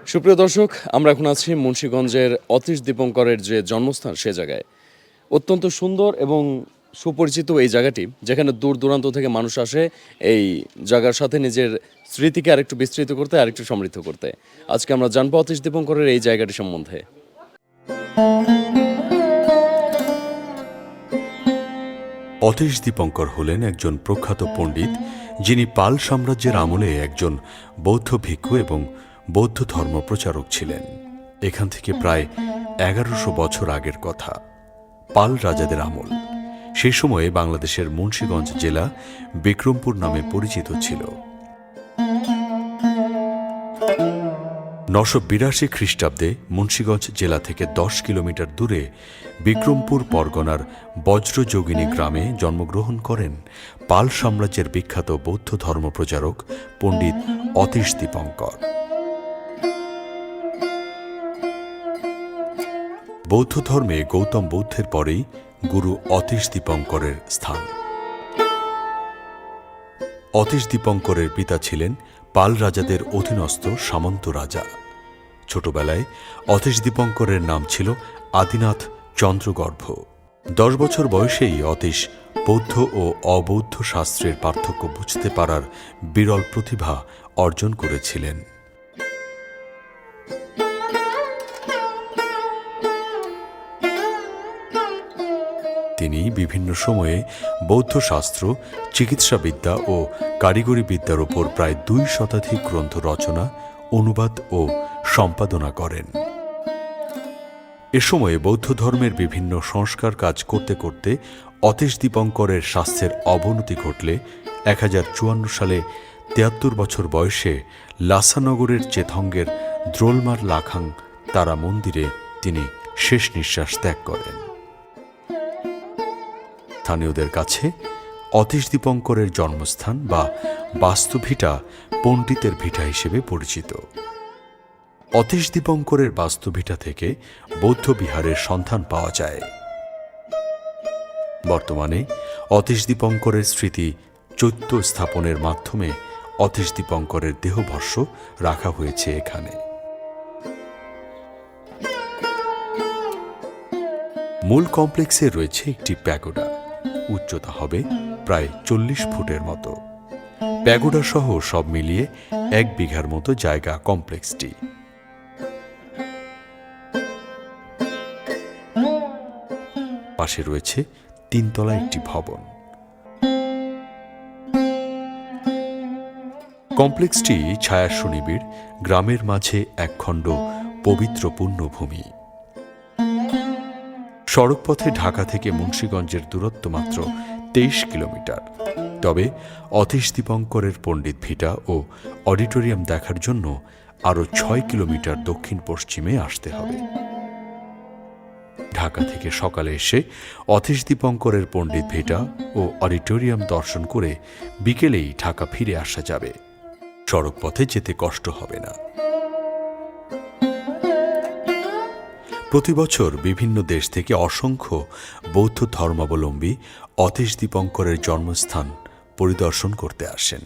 সুপ্রিয় দর্শক, আমরা এখন আছি মুন্সীগঞ্জের অতীশ দীপঙ্করের যে জন্মস্থান সে জায়গায়। অত্যন্ত সুন্দর এবং সুপরিচিত এই জায়গাটি, যেখানে দূর দূরান্ত থেকে মানুষ আসে এই জায়গার সাথে নিজের স্মৃতিকে আরেকটু বিস্তৃত করতে, আরেকটু সমৃদ্ধ করতে। আজকে আমরা জানব অতীশ দীপঙ্করের এই জায়গাটি সম্বন্ধে। অতীশ দীপঙ্কর হলেন একজন প্রখ্যাত পণ্ডিত, যিনি পাল সাম্রাজ্যের আমলে একজন বৌদ্ধ ভিক্ষু এবং বৌদ্ধ ধর্ম প্রচারক ছিলেন। এখান থেকে প্রায় এগারোশো বছর আগের কথা। পাল রাজাদের আমল। সেই সময়ে বাংলাদেশের মুন্সীগঞ্জ জেলা বিক্রমপুর নামে পরিচিত ছিল। নশো বিরাশি খ্রিস্টাব্দে মুন্সীগঞ্জ জেলা থেকে দশ কিলোমিটার দূরে বিক্রমপুর পরগনার বজ্রযোগিনী গ্রামে জন্মগ্রহণ করেন পাল সাম্রাজ্যের বিখ্যাত বৌদ্ধ ধর্মপ্রচারক পণ্ডিত অতীশ দীপঙ্কর। বৌদ্ধ ধর্মে গৌতম বুদ্ধের পরেই গুরু অতীশ দীপঙ্করের স্থান। অতীশ দীপঙ্করের পিতা ছিলেন পাল রাজাদের অধীনস্থ সামন্ত রাজা। ছোটবেলায় অতীশ দীপঙ্করের নাম ছিল আদিনাথ চন্দ্রগর্ভ। দশ বছর বয়সেই অতীশ বৌদ্ধ ও অবৌদ্ধ শাস্ত্রের পার্থক্য বুঝতে পারার বিরল প্রতিভা অর্জন করেছিলেন। তিনি বিভিন্ন সময়ে বৌদ্ধ শাস্ত্র চিকিৎসাবিদ্যা ও কারিগরি বিদ্যার উপর প্রায় দুই শতাধিক গ্রন্থ রচনা, অনুবাদ ও সম্পাদনা করেন। এ সময়ে বৌদ্ধ ধর্মের বিভিন্ন সংস্কার কাজ করতে করতে অতীশ দীপঙ্করের স্বাস্থ্যের অবনতি ঘটলে এক হাজার চুয়ান্ন সালে তিয়াত্তর বছর বয়সে লাসানগরের চেথঙ্গের দ্রোলমার লাখাং তারা মন্দিরে তিনি শেষ নিঃশ্বাস ত্যাগ করেন। স্থানীয়দের কাছে অতীশ দীপঙ্করের জন্মস্থান বা বাস্তুভিটা পণ্ডিতের ভিটা হিসেবে পরিচিত। অতীশ দীপঙ্করের বাস্তুভিটা থেকে বৌদ্ধ বিহারের সন্ধান পাওয়া যায়। বর্তমানে অতীশ দীপঙ্করের স্মৃতি চৈত্য স্থাপনের মাধ্যমে অতীশ দীপঙ্করের দেহভস্য রাখা হয়েছে এখানে। মূল কমপ্লেক্সে রয়েছে একটি প্যাগোডা। উচ্চতা হবে প্রায় চল্লিশ ফুটের মতো। প্যাগোডা সহ সব মিলিয়ে এক বিঘার মতো জায়গা কমপ্লেক্সটি। পাশে রয়েছে তিনতলা একটি ভবন। কমপ্লেক্সটি ছায়া সুনিবিড় গ্রামের মাঝে একখণ্ড পবিত্র পুণ্যভূমি সড়কপথে ঢাকা থেকে মুন্সীগঞ্জের দূরত্ব মাত্র তেইশ কিলোমিটার। তবে অতীশ দীপঙ্করের পণ্ডিত ভিটা ও অডিটোরিয়াম দেখার জন্য আরও ছয় কিলোমিটার দক্ষিণ পশ্চিমে আসতে হবে। ঢাকা থেকে সকালে এসে অতীশ দীপঙ্করের পণ্ডিত ভিটা ও অডিটোরিয়াম দর্শন করে বিকেলেই ঢাকা ফিরে আসা যাবে। সড়কপথে যেতে কষ্ট হবে না। প্রতি বছর বিভিন্ন দেশ থেকে অসংখ্য বৌদ্ধ ধর্মাবলম্বী অতীশ দীপঙ্করের জন্মস্থান পরিদর্শন করতে আসেন।